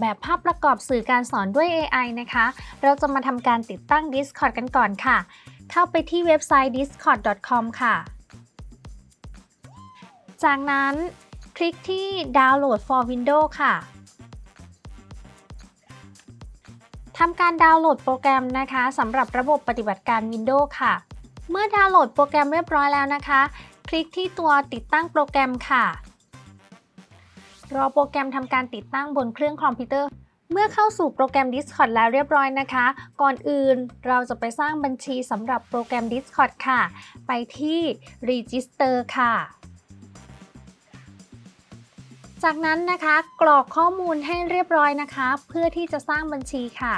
แบบภาพประกอบสื่อการสอนด้วย AI นะคะ เราจะมาทำการติดตั้ง Discord กันก่อนค่ะ เข้าไปที่เว็บไซต์ discord.com ค่ะ จากนั้นคลิกที่ Download for Windows ค่ะทำการดาวน์โหลดโปรแกรมนะคะสำหรับระบบปฏิบัติการ Windows ค่ะ เมื่อดาวน์โหลดโปรแกรมเรียบร้อยแล้วนะคะ คลิกที่ตัวติดตั้งโปรแกรมค่ะ รอโปรแกรมทำการติดตั้งบนเครื่องคอมพิวเตอร์ เมื่อเข้าสู่โปรแกรม Discord แล้วเรียบร้อยนะคะ ก่อนอื่นเราจะไปสร้างบัญชีสำหรับโปรแกรม Discord ค่ะ ไปที่ Register ค่ะ จากนั้นนะคะกรอกข้อมูลให้เรียบร้อยนะคะ เพื่อที่จะสร้างบัญชีค่ะ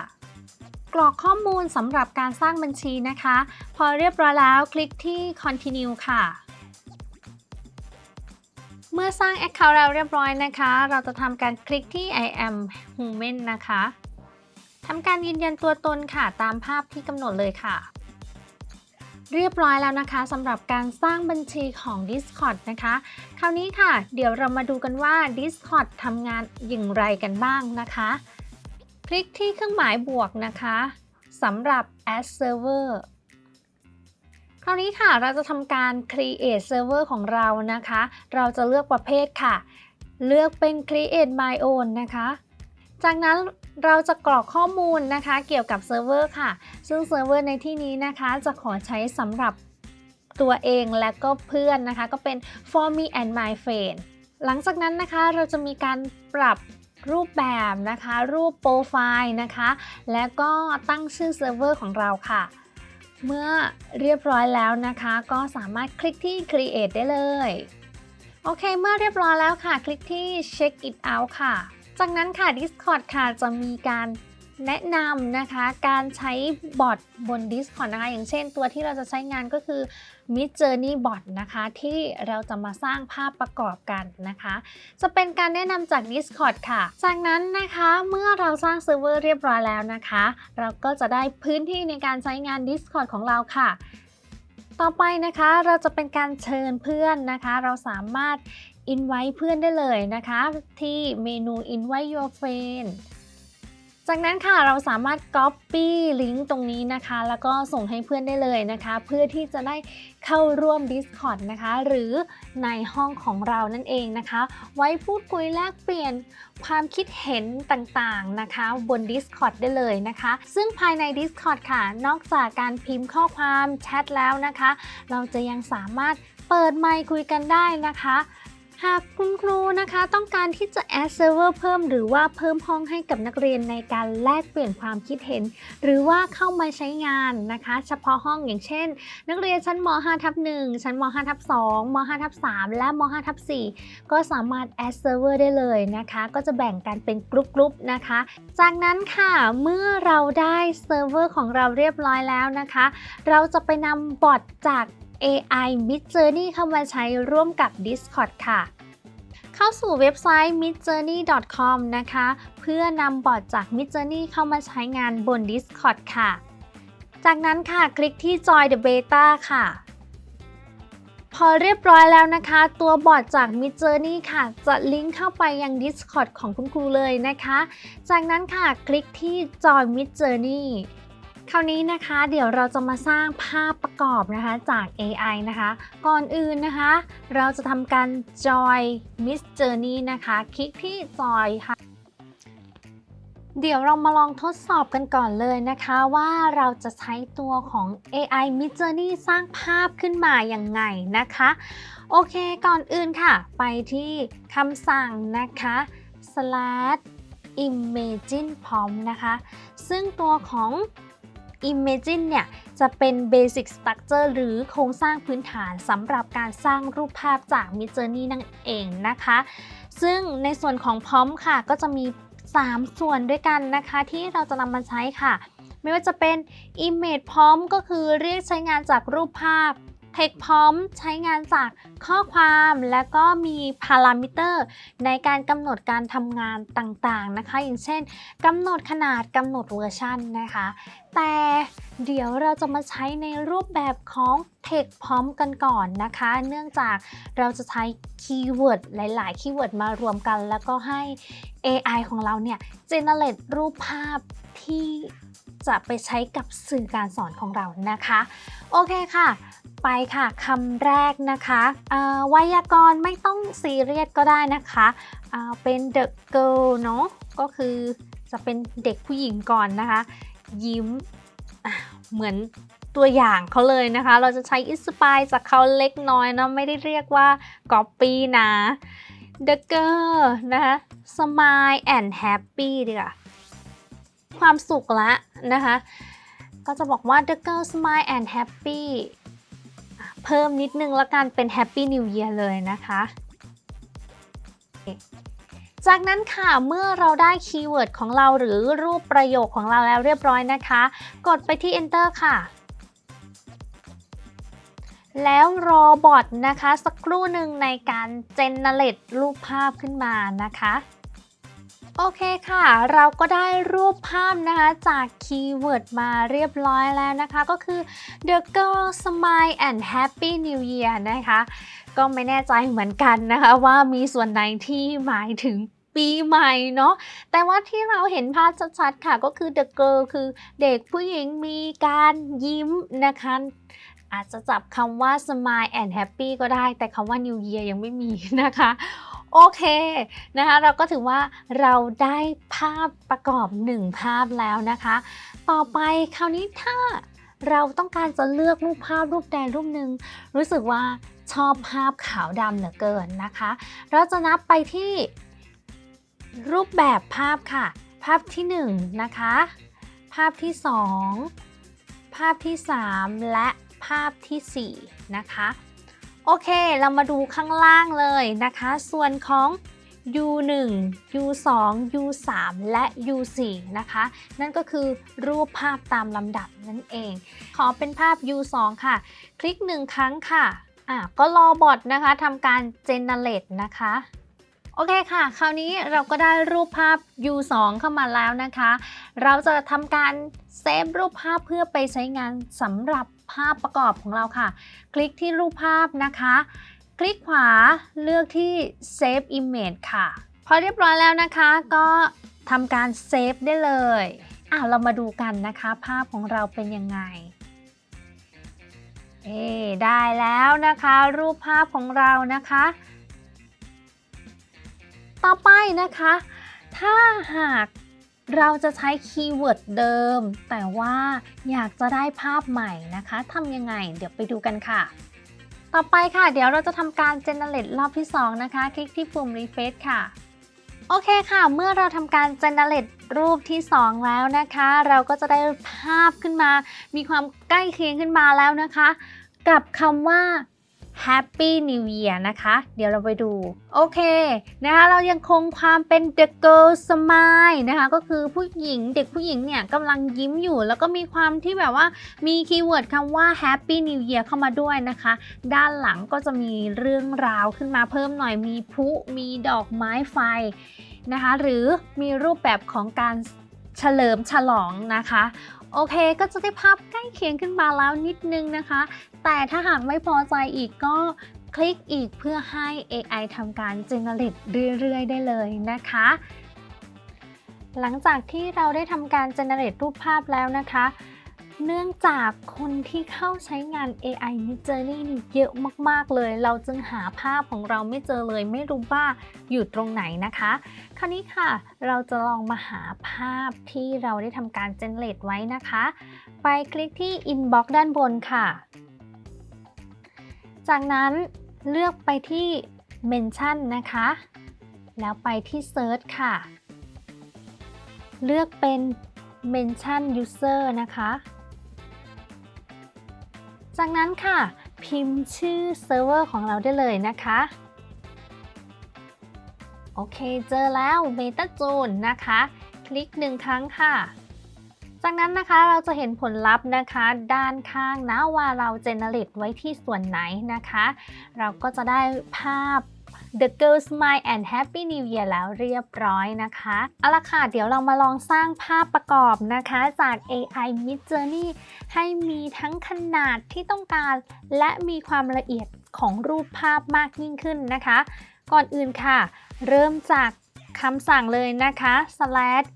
กรอกข้อมูลสำหรับการสร้างบัญชีนะคะ พอเรียบร้อยแล้วคลิกที่ continue ค่ะ เมื่อสร้าง Account แล้วเรียบร้อยนะคะ เราจะทำการคลิกที่ I am human นะคะทำการยืนยันตัวตนค่ะตามภาพที่กำหนดเลยค่ะ เรียบร้อยแล้วนะคะสำหรับการสร้างบัญชีของ Discord นะคะ คราวนี้ค่ะ เดี๋ยวเรามาดูกันว่า Discord ทำงานอย่างไรกันบ้างนะคะ คลิกที่เครื่องหมายบวกนะคะสำหรับ add server คราวนี้ค่ะเราจะทำการ create server ของเรานะคะ เราจะเลือกประเภทค่ะ เลือกเป็น create my own นะคะ จากนั้นเราจะกรอกข้อมูลนะคะ เกี่ยวกับเซิร์ฟเวอร์ค่ะ ซึ่งเซิร์ฟเวอร์ในที่นี้นะคะ จะขอใช้สำหรับตัวเองและก็เพื่อนนะคะ ก็เป็น for me and my friend หลังจากนั้นนะคะเราจะมีการปรับรูปแบบนะคะ รูปโปรไฟล์นะคะ และก็ตั้งชื่อเซิร์ฟเวอร์ของเราค่ะ เมื่อเรียบร้อยแล้วนะคะ ก็สามารถคลิกที่ create ได้เลย โอเค เมื่อเรียบร้อยแล้วค่ะ คลิกที่ check it out ค่ะ จากนั้นค่ะ Discord ค่ะ จะมีการแนะนำนะคะ การใช้บอทบน Discord นะคะ อย่างเช่นตัวที่เราจะใช้งานก็คือ Mid Journey Bot นะคะที่เราจะมาสร้างภาพประกอบกันนะคะ จะเป็นการแนะนำจาก Discord ค่ะ จากนั้นนะคะเมื่อเราสร้างเซิร์ฟเวอร์เรียบร้อยแล้วนะคะ เราก็จะได้พื้นที่ในการใช้งาน Discord ของเราค่ะ ต่อไปนะคะเราจะเป็นการเชิญเพื่อนนะคะ เราสามารถ invite เพื่อนได้เลยนะคะ ที่เมนู invite your friend จากนั้นค่ะเราสามารถ copy ลิงก์ตรงนี้นะคะ แล้วก็ส่งให้เพื่อนได้เลยนะคะ เพื่อที่จะได้เข้าร่วม Discord นะคะ หรือในห้องของเรานั่นเองนะคะ ไว้พูดคุยแลกเปลี่ยนความคิดเห็นต่างๆนะคะ บน Discord ได้เลยนะคะ ซึ่งภายใน Discord ค่ะ นอกจากการพิมพ์ข้อความแชทแล้วนะคะ เราจะยังสามารถเปิดไมค์คุยกันได้นะคะ หากคุณครูนะคะต้องการที่จะ add server เพิ่ม หรือว่าเพิ่มห้องให้กับนักเรียนในการแลกเปลี่ยนความคิดเห็น หรือว่าเข้ามาใช้งานนะคะ เฉพาะห้องอย่างเช่น นักเรียนชั้นม5ทับ1ชั้นม5ทับ2ม5ทับ3และม5ทับ4ก็สามารถ add server ได้เลยนะคะ ก็จะแบ่งกันเป็นกลุ่มๆนะคะ จากนั้นค่ะเมื่อเราได้เซิร์ฟเวอร์ของเราเรียบร้อยแล้วนะคะ เราจะไปนำบอทจาก AI Midjourney เข้ามาใช้ร่วมกับ Discord ค่ะ เข้าสู่เว็บไซต์ midjourney.com นะคะ เพื่อนำบอทจาก Midjourney เข้ามาใช้งานบน Discord ค่ะ จากนั้นค่ะคลิกที่ Join the Beta ค่ะพอเรียบร้อยแล้วนะคะ ตัวบอทจาก Midjourney ค่ะ จะลิงก์เข้าไปยัง Discord ของคุณครูเลยนะคะ จากนั้นค่ะ คลิกที่ Join Midjourney คราวนี้นะคะเดี๋ยวเราจะมาสร้างภาพประกอบนะคะจาก AI นะคะ ก่อนอื่นนะคะ เราจะทำการ Join Mid Journey นะคะ คลิกที่ Join ค่ะ เดี๋ยวเรามาลองทดสอบกันก่อนเลยนะคะว่าเราจะใช้ตัวของ AI Mid Journey สร้างภาพขึ้นมาอย่างไงนะคะ โอเคก่อนอื่นค่ะ ไปที่คำสั่งนะคะ slash imagine prompt นะคะ ซึ่งตัวของ Imagine เนี่ยจะเป็น Basic Structure หรือโครงสร้างพื้นฐานสำหรับการสร้างรูปภาพจาก Midjourney นั่นเองนะคะ ซึ่งในส่วนของพร้อมค่ะ ก็จะมี 3 ส่วนด้วยกันนะคะ ที่เราจะนำมาใช้ค่ะ ไม่ว่าจะเป็น Image พร้อมก็คือเรียกใช้งานจากรูปภาพ Text พร้อมใช้งานจากข้อความและก็มี Parameter ในการกำหนดการทำงานต่างๆนะคะ อย่างเช่นกำหนดขนาดกำหนดเวอร์ชันนะคะ แต่เดี๋ยวเราจะมาใช้ในรูปแบบของ Text Prompt กันก่อนนะคะ เนื่องจากเราจะใช้คีย์เวิร์ดหลาย ๆ คีย์เวิร์ดมารวมกัน แล้วก็ให้ AI ของเราเนี่ย generate รูปภาพที่ จะไปใช้กับสื่อการสอนของเรานะคะ โอเคค่ะ ไปค่ะคำแรกนะคะไวยากรณ์ไม่ต้องซีเรียสก็ได้นะคะเป็น the girl เนาะก็คือจะเป็นเด็กผู้หญิงก่อนนะคะ ยิ้มเหมือนตัวอย่างเขาเลยนะคะ เราจะใช้อิสปายจากเขาเล็กน้อยเนาะไม่ได้เรียกว่า copy นะ the girl นะคะ smile and happy ดีกว่า ความสุขละนะคะ ก็จะบอกว่า the girl smile and happy เพิ่มนิดนึงแล้วกันเป็น happy new year เลยนะคะจากนั้นค่ะเมื่อเราได้คีย์เวิร์ดของเราหรือรูปประโยคของเราแล้วเรียบร้อยนะคะ กดไปที่ enter ค่ะ แล้วรอบอทนะคะ สักครู่หนึ่งในการ generate รูปภาพขึ้นมานะคะ โอเคค่ะ เราก็ได้รูปภาพนะคะจากคีย์เวิร์ดมาเรียบร้อยแล้วนะคะ ก็คือ the girl smile and happy new year นะคะ ก็ไม่แน่ใจเหมือนกันนะคะว่ามีส่วนไหนที่หมายถึงปีใหม่เนาะ แต่ว่าที่เราเห็นภาพชัดๆค่ะก็คือ the girl คือเด็กผู้หญิงมีการยิ้มนะคะอาจจะจับคำว่า smile and happy ก็ได้ แต่คำว่า new year ยังไม่มีนะคะ โอเคนะคะเราก็ถือว่าเราได้ภาพประกอบ 1 ภาพแล้วนะคะ ต่อไปคราวนี้ถ้าเราต้องการจะเลือกรูปภาพรูปใดรูปหนึ่งรู้สึกว่าชอบภาพขาวดำเหลือเกินนะคะ เราจะนับไปที่รูปแบบภาพค่ะ ภาพที่ 1 นะคะ ภาพที่ 2 ภาพที่ 3 และภาพทีสี่4 นะคะ โอเค เรามาดูข้างล่างเลยนะคะ ส่วนของ U1 U2 U3 และ U4 นะคะ นั่นก็คือรูปภาพตามลำดับนั่นเอง ขอเป็นภาพ U2 ค่ะ คลิก1ครั้งค่ะ อะ ก็รอบอทนะคะทำการ generate นะคะ โอเคค่ะ คราวนี้เราก็ได้รูปภาพ U2 เข้ามาแล้วนะคะ เราจะทำการเซฟรูปภาพเพื่อไปใช้งานสำหรับภาพประกอบของเราค่ะ คลิกที่รูปภาพนะคะ คลิกขวาเลือกที่ Save Image ค่ะ พอเรียบร้อยแล้วนะคะ ก็ทำการเซฟได้เลยอะเรามาดูกันนะคะ ภาพของเราเป็นยังไงเอได้แล้วนะคะ รูปภาพของเรานะคะ ต่อไปนะคะ ถ้าหากเราจะใช้คีย์เวิร์ดเดิม แต่ว่าอยากจะได้ภาพใหม่นะคะทำยังไง เดี๋ยวไปดูกันค่ะ ต่อไปค่ะ เดี๋ยวเราจะทำการ generate รอบที่ 2 นะคะ คลิกที่ปุ่ม refresh ค่ะ โอเคค่ะ เมื่อเราทำการ generate รูปที่ 2 แล้วนะคะ เราก็จะได้ภาพขึ้นมา มีความใกล้เคียงขึ้นมาแล้วนะคะ กับคำว่า Happy New Year นะคะ เดี๋ยวเราไปดู โอเคนะคะเรายังคงความเป็น The Girl Smile นะคะ ก็คือผู้หญิงเด็กผู้หญิงเนี่ยกำลังยิ้มอยู่ แล้วก็มีความที่แบบว่ามีคีย์เวิร์ดคำว่า Happy New Year เข้ามาด้วยนะคะ ด้านหลังก็จะมีเรื่องราวขึ้นมาเพิ่มหน่อยมีพุมีดอกไม้ไฟนะคะ หรือมีรูปแบบของการเฉลิมฉลองนะคะ โอเคก็จะได้ภาพใกล้เคียงขึ้นมาแล้วนิดนึงนะคะ แต่ถ้าหากไม่พอใจอีกก็คลิกอีกเพื่อให้ AI ทำการ generate เรื่อย ๆ ได้เลยนะคะ หลังจากที่เราได้ทำการ generate รูปภาพแล้วนะคะ เนื่องจากคนที่เข้าใช้งาน AI Midjourney นี่เยอะมาก ๆ เลย เราจึงหาภาพของเราไม่เจอเลย ไม่รู้ว่าอยู่ตรงไหนนะคะ คราวนี้ค่ะ เราจะลองมาหาภาพที่เราได้ทำการ generate ไว้นะคะ ไปคลิกที่ inbox ด้านบนค่ะ จากนั้นเลือกไปที่ mention นะคะ แล้วไปที่ search ค่ะ เลือกเป็น mention user นะคะ จากนั้นค่ะ พิมพ์ชื่อเซิร์ฟเวอร์ของเราได้เลยนะคะ โอเคเจอแล้ว MetaJune นะคะ คลิกหนึ่งครั้งค่ะ จากนั้นนะคะเราจะเห็นผลลัพธ์นะคะ ด้านข้างนะว่าเราเจเนเรตไว้ที่ส่วนไหนนะคะ เราก็จะได้ภาพ The Girl Smile and Happy New Year แล้วเรียบร้อยนะคะเอาละค่ะ เดี๋ยวเรามาลองสร้างภาพประกอบนะคะจาก AI Mid Journey ให้มีทั้งขนาดที่ต้องการ และมีความละเอียดของรูปภาพมากยิ่งขึ้นนะคะ ก่อนอื่นค่ะ เริ่มจากคำสั่งเลยนะคะ slash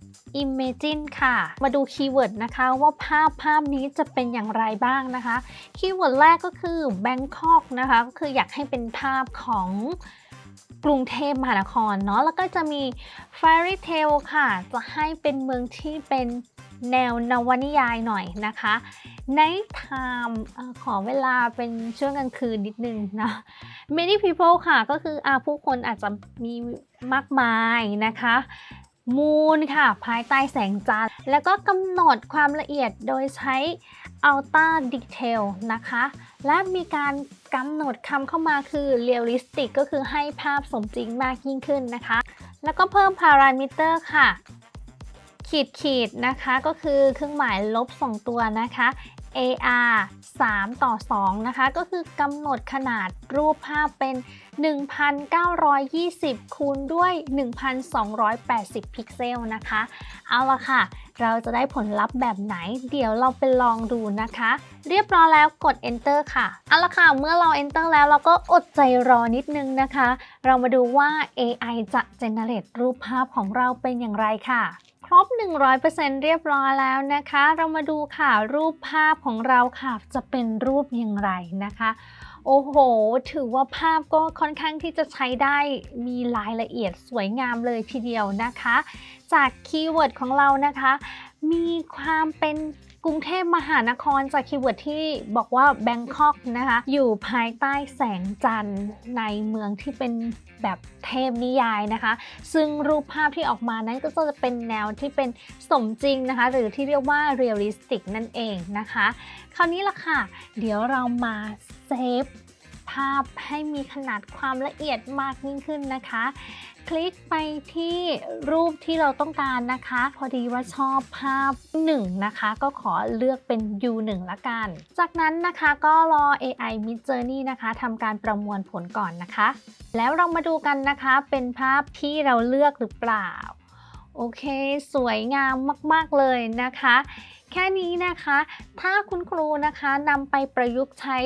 imagine ค่ะ มาดูคีย์เวิร์ดนะคะว่าภาพภาพนี้จะเป็นอย่างไรบ้างนะคะ คีย์เวิร์ดแรกก็คือ Bangkok นะคะ ก็คืออยากให้เป็นภาพของ กรุงเทพมหานครเนาะแล้วก็จะมี Fairy Tale ค่ะ จะให้เป็นเมืองที่เป็นแนวนวนิยายหน่อยนะคะ Night Time ขอเวลาเป็นช่วงกลางคืนนิดนึงนะ Many people ค่ะก็คืออาผู้คนอาจจะมีมากมายนะคะมูนค่ะ ภายใต้แสงจันทร์แล้วก็กำหนดความละเอียดโดยใช้ Ultra Detail นะคะ และมีการ กำหนดคำเข้ามาคือ Realistic ก็คือให้ภาพสมจริงมากยิ่งขึ้นนะคะ แล้วก็เพิ่มพารามิเตอร์ค่ะ ขีดขีดๆนะคะก็คือเครื่องหมายลบ 2 ตัวนะคะ AR 3 ต่อ 2 นะคะ ก็คือกำหนดขนาดรูปภาพเป็น 1,920 คูณด้วย 1,280 พิกเซลนะคะ เอาละค่ะ เราจะได้ผลลัพธ์แบบไหน เดี๋ยวเราไปลองดูนะคะ เรียบร้อยแล้วกด enter ค่ะ เอาละค่ะ เมื่อเรา enter แล้วเราก็อดใจรอนิดนึงนะคะ เรามาดูว่า AI จะ generate รูปภาพของเราเป็นอย่างไรค่ะ ครบ 100%เรียบร้อยแล้วนะคะ เรามาดูค่ะรูปภาพของเราค่ะจะเป็นรูปอย่างไรนะคะ โอ้โห ถือว่าภาพก็ค่อนข้างที่จะใช้ได้มีรายละเอียดสวยงามเลยทีเดียวนะคะ จากคีย์เวิร์ดของเรานะคะ มีความเป็น กรุงเทพมหานครจากคีย์เวิร์ดที่บอกว่าแบงคอกนะคะอยู่ภายใต้แสงจันทร์ในเมืองที่เป็นแบบเทพนิยายนะคะ ซึ่งรูปภาพที่ออกมานั้นก็จะเป็นแนวที่เป็นสมจริงนะคะ หรือที่เรียกว่าเรียลลิสติกนั่นเองนะคะ คราวนี้ล่ะค่ะ เดี๋ยวเรามาเซฟ ภาพให้มีขนาดความละเอียดมากยิ่งขึ้นนะคะ คลิกไปที่รูปที่เราต้องการนะคะ พอดีว่าชอบภาพ 1 นะคะ ก็ขอเลือกเป็น U1 ละกัน จากนั้นนะคะก็รอ AI Mid Journey นะคะทำการประมวลผลก่อนนะคะ แล้วเรามาดูกันนะคะ เป็นภาพที่เราเลือกหรือเปล่า โอเค สวยงามมาก ๆ เลยนะคะ แค่นี้นะคะ ถ้าคุณครูนะคะนำไปประยุกต์ใช้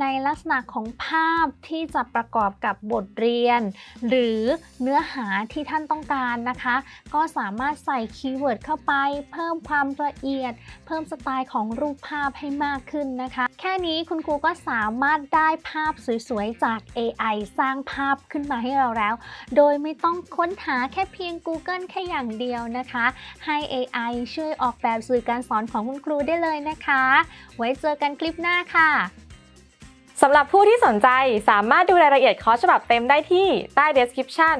ในลักษณะของภาพที่จะประกอบกับบทเรียน หรือเนื้อหาที่ท่านต้องการนะคะ ก็สามารถใส่คีย์เวิร์ดเข้าไป เพิ่มความละเอียด เพิ่มสไตล์ของรูปภาพให้มากขึ้นนะคะ แค่นี้คุณครูก็สามารถได้ภาพสวยๆ จาก AI สร้างภาพขึ้นมาให้เราแล้ว โดยไม่ต้องค้นหาแค่เพียง Google แค่อย่างเดียวนะคะ ให้ AI ช่วยออกแบบสื่อการสอนของคุณครูได้เลยนะคะ ไว้เจอกันคลิปหน้าค่ะสำหรับผู้ที่สนใจสามารถดูรายละเอียดคอร์สฉบับเต็มได้ที่ใต้ description